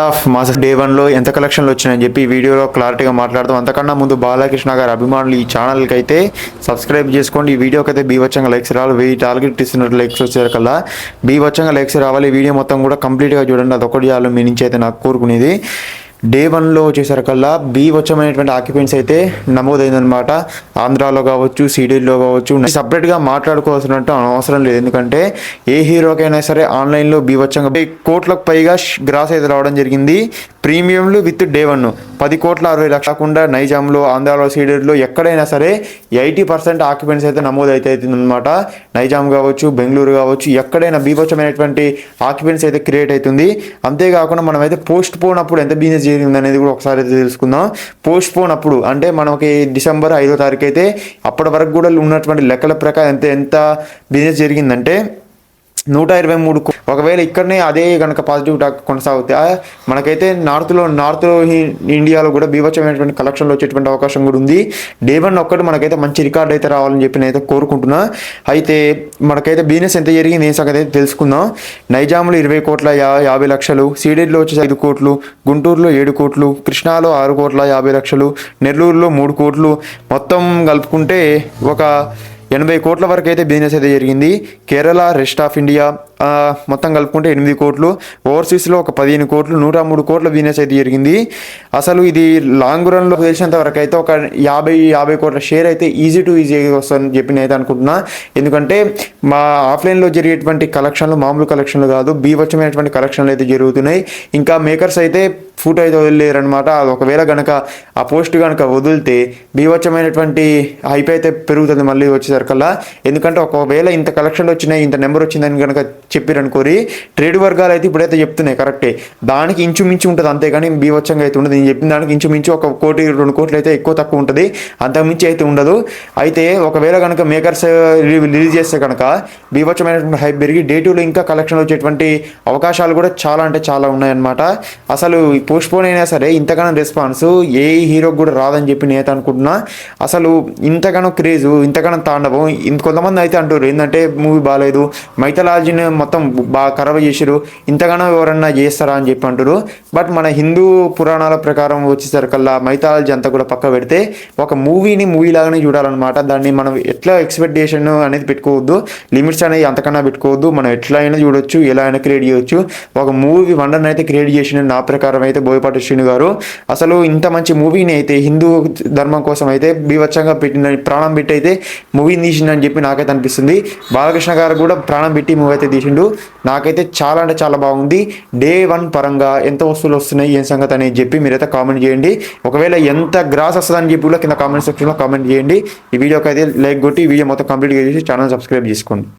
Of mass day వన్లో ఎంత కలెక్షన్లు వచ్చినాయని చెప్పి వీడియోలో క్లారిటీగా మాట్లాడదాం. అంతకన్నా ముందు బాలకృష్ణ గారి అభిమానులు ఈ ఛానల్కి అయితే సబ్స్క్రైబ్ చేసుకోండి. ఈ వీడియోకి అయితే బీవచ్చంగా లైక్స్ రావాలి. వెయ్యి టార్గెట్ ఇస్తున్నట్టు లైక్స్ వచ్చారు కల్లా బీవచ్చంగా లైక్స్ రావాలి. వీడియో మొత్తం కూడా కంప్లీట్గా చూడండి. అదొకటి చాలు మీ నుంచి అయితే నాకు కోరుకునేది. డే వన్లో వచ్చేసరికల్లా బీ వచ్చమైనటువంటి ఆక్యుపెంట్స్ అయితే నమోదైందనమాట ఆంధ్రాలో కావచ్చు సిడీలో కావచ్చు సపరేట్గా మాట్లాడుకోవాల్సిన అవసరం లేదు. ఎందుకంటే ఏ హీరోకైనా సరే ఆన్లైన్లో బీవచ్చంగా కోట్లకు పైగా గ్రాస్ అయితే రావడం జరిగింది. ప్రీమియంలు విత్ డే వన్. పది కోట్ల అరవై లక్షల కాకుండా నైజాంలో ఆంధ్రాలో సీడర్లో ఎక్కడైనా సరే ఎయిటీ పర్సెంట్ ఆక్యుపెన్సీ అయితే నమోదు అయితే అవుతుందన్నమాట. నైజాం కావచ్చు బెంగళూరు కావచ్చు ఎక్కడైనా బీభత్సమైనటువంటి ఆక్యుపెన్సీ అయితే క్రియేట్ అవుతుంది. అంతేకాకుండా మనం అయితే పోస్ట్ పోన్ అప్పుడు ఎంత బిజినెస్ జరిగింది అనేది కూడా ఒకసారి అయితే తెలుసుకుందాం. పోస్ట్ పోన్ అప్పుడు అంటే మనకి డిసెంబర్ ఐదో తారీఖు అయితే అప్పటి వరకు కూడా ఉన్నటువంటి లెక్కల ప్రకారం ఎంత ఎంత బిజినెస్ జరిగిందంటే నూట ఇరవై మూడు ఒకవేళ ఇక్కడనే అదే కనుక పాజిటివ్ టాక్ కొనసాగితే మనకైతే నార్త్లో నార్త్ ఇండియాలో కూడా బీభత్సమైనటువంటి కలెక్షన్లు వచ్చేటువంటి అవకాశం కూడా ఉంది. డే వన్ ఒక్కటి మనకైతే మంచి రికార్డ్ అయితే రావాలని చెప్పి నేనైతే కోరుకుంటున్నా. అయితే మనకైతే బిజినెస్ ఎంత జరిగింది ఏ సంగతి అయితే తెలుసుకుందాం. నైజాములు ఇరవై కోట్ల యా యాభై లక్షలు సీడెడ్లో వచ్చేసి ఐదు కోట్లు గుంటూరులో ఏడు కోట్లు కృష్ణాలో ఆరు కోట్ల యాభై లక్షలు నెల్లూరులో మూడు కోట్లు. మొత్తం కలుపుకుంటే ఒక ఎనభై కోట్ల వరకు అయితే బిజినెస్ అయితే జరిగింది. కేరళ రెస్ట్ ఆఫ్ ఇండియా మొత్తం కలుపుకుంటే ఎనిమిది కోట్లు. ఓవర్సీస్లో ఒక పదిహేను కోట్లు నూట మూడు కోట్ల బిజినెస్ అయితే జరిగింది. అసలు ఇది లాంగ్ రన్లో తెలిసినంత వరకు అయితే ఒక యాభై యాభై కోట్ల షేర్ అయితే ఈజీ టు ఈజీ వస్తుందని చెప్పి నేనైతే అనుకుంటున్నా. ఎందుకంటే మా ఆఫ్లైన్లో జరిగేటువంటి కలెక్షన్లు మామూలు కలెక్షన్లు కాదు బీభత్సమైనటువంటి కలెక్షన్లు అయితే జరుగుతున్నాయి. ఇంకా మేకర్స్ అయితే ఫూట్ అయితే వదిలేరనమాట అది ఒకవేళ కనుక ఆ పోస్ట్ కనుక వదిలితే బీభత్సమైనటువంటి హైప్ అయితే పెరుగుతుంది మళ్ళీ వచ్చేసరికల్లా ఎందుకంటే ఒకవేళ ఇంత కలెక్షన్లు వచ్చినాయి ఇంత నెంబర్ వచ్చిందని కనుక చెప్పారనుకోరి ట్రేడ్ వర్గాలు అయితే ఇప్పుడైతే చెప్తున్నాయి కరెక్టే. దానికి ఇంచుమించు ఉంటుంది అంతేగాని బీవచ్చంగా అయితే ఉండదు. నేను చెప్పిన దానికి ఇంచుమించు ఒక కోటి రెండు కోట్లు అయితే ఎక్కువ తక్కువ ఉంటుంది. అంతకుమించి అయితే ఉండదు. అయితే ఒకవేళ కనుక మేకర్స్ రిలీజ్ చేస్తే కనుక బీవచ్చమైనటువంటి హైప్ పెరిగి డే టూలో ఇంకా కలెక్షన్ వచ్చేటువంటి అవకాశాలు కూడా చాలా అంటే చాలా ఉన్నాయన్నమాట. అసలు పోస్ట్ పోన్ అయినా సరే ఇంతగానో రెస్పాన్స్ ఏ హీరోకి కూడా రాదని చెప్పి నేత అనుకుంటున్నా. అసలు ఇంతగానో క్రేజ్ ఇంతగానో తాండవం ఇంత కొంతమంది అయితే అంటారు ఏంటంటే మూవీ బాగాలేదు మైథలాజీని మొత్తం బాగా ఖరాబ్ చేసారు ఇంతగానో ఎవరన్నా చేస్తారా అని చెప్పి అంటారు బట్ మన హిందూ పురాణాల ప్రకారం వచ్చేసరికల్లా మైథాలజీ అంతా కూడా పక్క పెడితే ఒక మూవీని మూవీ లాగానే చూడాలన్నమాట. దాన్ని మనం ఎట్లా ఎక్స్పెక్టేషన్ అనేది పెట్టుకోవద్దు. లిమిట్స్ అనేది అంతకన్నా పెట్టుకోవద్దు. మనం ఎట్లా అయినా చూడొచ్చు ఎలా అయినా క్రియేట్ చేయొచ్చు. ఒక మూవీ వండర్ని అయితే క్రియేట్ చేసిన నా ప్రకారం అయితే బోయపాటి శ్రీను గారు. అసలు ఇంత మంచి మూవీని అయితే హిందూ ధర్మం కోసం అయితే బీవచ్చంగా పెట్టిన ప్రాణం పెట్టి అయితే మూవీని తీసిందని చెప్పి నాకైతే అనిపిస్తుంది. బాలకృష్ణ గారు కూడా ప్రాణం పెట్టి మూవీ అయితే తీసిండు నాకైతే చాలా అంటే చాలా బాగుంది. డే వన్ పరంగా ఎంత వస్తువులు వస్తున్నాయి ఏం సంగతి అనేది చెప్పి మీరైతే కామెంట్ చేయండి. ఒకవేళ ఎంత గ్రాస్ వస్తుందని చెప్పి కూడా కింద కామెంట్ సెక్షన్లో కామెంట్ చేయండి. ఈ వీడియోకి అయితే లైక్ కొట్టి ఈ వీడియో మొత్తం కంప్లీట్గా చేసి ఛానల్ సబ్స్క్రైబ్ చేసుకోండి.